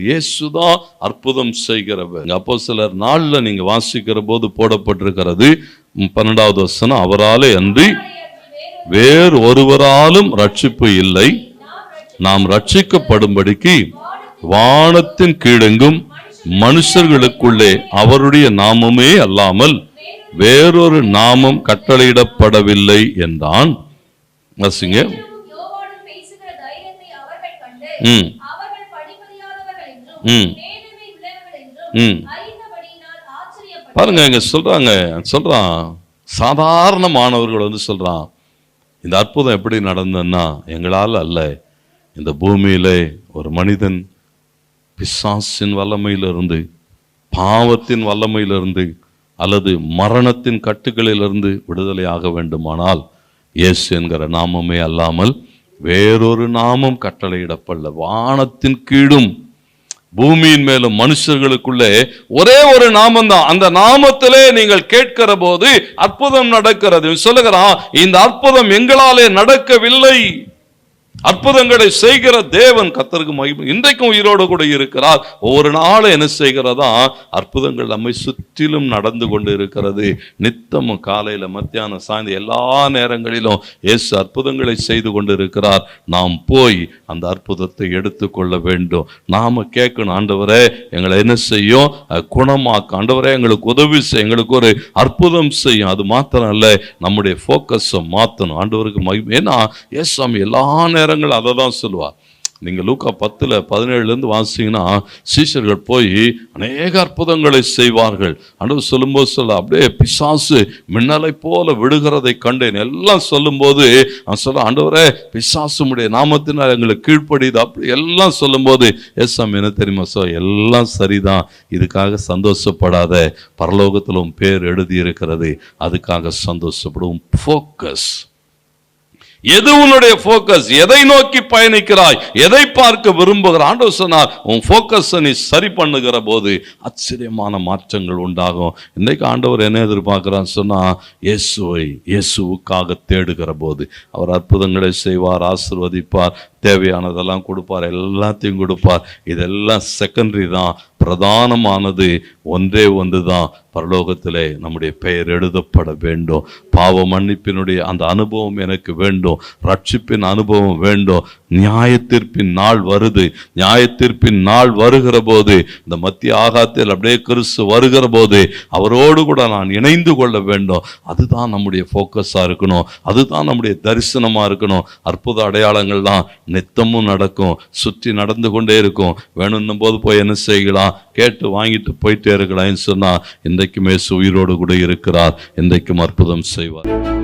இயேசுதான் அற்புதம் செய்கிறவர். அப்போ சிலர் நாள்ல நீங்க வாசிக்கிற போது போடப்பட்டிருக்கிறது பன்னெண்டாவது வசனம் அவராலே அன்றி வேறு ஒருவராலும் ரட்சிப்பு இல்லை. நாம் ரட்சிக்கப்படும்படிக்கு வானத்தின் கீழெங்கும் மனுஷர்களுக்குள்ளே அவருடைய நாமமே அல்லாமல் வேறொரு நாமம் கட்டளையிடப்படவில்லை என்றான். ம். என்றும் ம். ம். பாருங்க இங்க சொல்றாங்க சொல்றான். சாதாரணமானவர்கள் வந்து சொல்றான் இந்த அற்புதம் எப்படி நடந்ததுன்னா எங்களால் அல்ல. இந்த பூமியில் ஒரு மனிதன் பிசாசின் வல்லமையிலிருந்து பாவத்தின் வல்லமையிலிருந்து அல்லது மரணத்தின் கட்டுகளிலிருந்து விடுதலையாக வேண்டுமானால் இயேசு என்கிற நாமமே அல்லாமல் வேறொரு நாமம் கட்டளையிடப்படல. வானத்தின் கீழும் பூமியின் மேலும் மனுஷர்களுக்குள்ளே ஒரே ஒரு நாமம் தான் அந்த நாமத்திலே நீங்கள் கேட்கிற போது அற்புதம் நடக்கிறது. சொல்லுகிறான் இந்த அற்புதம் எங்களாலே நடக்கவில்லை. அற்புதங்களை செய்கிற தேவன் கத்தருக்கு மகிமை. இன்றைக்கும் உயிரோடு கூட இருக்கிறார். ஒவ்வொரு நாளும் என்ன செய்கிறதா? அற்புதங்கள் நம்மை சுற்றிலும் நடந்து கொண்டு இருக்கிறது. நித்தமும் காலையில் மத்தியானம் சாய்ந்த எல்லா நேரங்களிலும் இயேசு அற்புதங்களை செய்து கொண்டு இருக்கிறார் நாம் போய் அந்த அற்புதத்தை எடுத்துக்கொள்ள வேண்டும். நாம கேட்கணும் ஆண்டவரே எங்களை என்ன செய்யும்? அஹ், குணமாக்க. ஆண்டவரே எங்களுக்கு உதவி செய்யும் எங்களுக்கு ஒரு அற்புதம் செய்யும். அது மாத்திரம் அல்ல நம்முடைய ஃபோக்கஸை மாற்றணும் ஆண்டவருக்கு மகிமை ஏன்னா ஏசாமி எல்லா நேரம் நேரங்கள் அதை தான் சொல்லுவார் நீங்கள் லூக்கா பத்தில் பதினேழுலேருந்து வாசிங்கன்னா சீஷர்கள் போய் அநேக அற்புதங்களை செய்வார்கள். அன்று சொல்லும்போது சொல்ல அப்படியே பிசாசு மின்னலை போல விடுகிறதை கண்டேன். எல்லாம் சொல்லும்போது நான் சொல்ல ஆண்டவரே பிசாசுமுடைய நாமத்தினால் எங்களுக்கு கீழ்ப்படியுது. அப்படி எல்லாம் சொல்லும்போது எஸ் என்ன தெரியுமா சார் எல்லாம் சரிதான். இதுக்காக சந்தோஷப்படாத. பரலோகத்தில் உன் பேர் எழுதி இருக்கிறது அதுக்காக சந்தோஷப்படும். ஃபோக்கஸ் எது உன்னுடைய ஃபோக்கஸ் எதை நோக்கி பயணிக்கிறாய்? எதை பார்க்க விரும்புகிற ஆண்டவர் சொன்னார் உன் ஃபோக்கஸை நீ சரி பண்ணுகிற போது ஆச்சரியமான மாற்றங்கள் உண்டாகும். இன்றைக்கு ஆண்டவர் என்ன எதிர்பார்க்கிறான்னு சொன்னால் இயேசுவை இயேசுவுக்காக தேடுகிற போது. அவர் அற்புதங்களை செய்வார் ஆசிர்வதிப்பார் தேவையானதெல்லாம் கொடுப்பார் எல்லாத்தையும் கொடுப்பார். இதெல்லாம் செகண்டரி தான் பிரதானமானது ஒன்றே ஒன்று தான் பரலோகத்திலே நம்முடைய பெயர் எழுதப்பட வேண்டும். பாவ மன்னிப்பினுடைய அந்த அனுபவம் எனக்கு வேண்டும். ரட்சிப்பின் அனுபவம் வேண்டும். நியாயத்தீர்ப்பின் நாள் வருது. நியாயத்தீர்ப்பின் நாள் வருகிற போது இந்த மத்திய ஆகாத்தில் அப்படியே கிறிஸ்து வருகிற போது அவரோடு கூட நான் இணைந்து கொள்ள வேண்டும். அதுதான் நம்முடைய ஃபோக்கஸாக இருக்கணும். அதுதான் நம்முடைய தரிசனமாக இருக்கணும். அற்புத அடையாளங்கள்லாம் நித்தமும் நடக்கும். சுற்றி நடந்து கொண்டே இருக்கும். வேணும்னும் போது போய் என்ன செய்யலாம்? கேட்டு வாங்கிட்டு போயிட்டே இருக்கலாம்னு சொன்னா இன்றைக்குமே உயிரோடு கூட இருக்கிறார். இன்றைக்கும் அற்புதம் செய்வார்.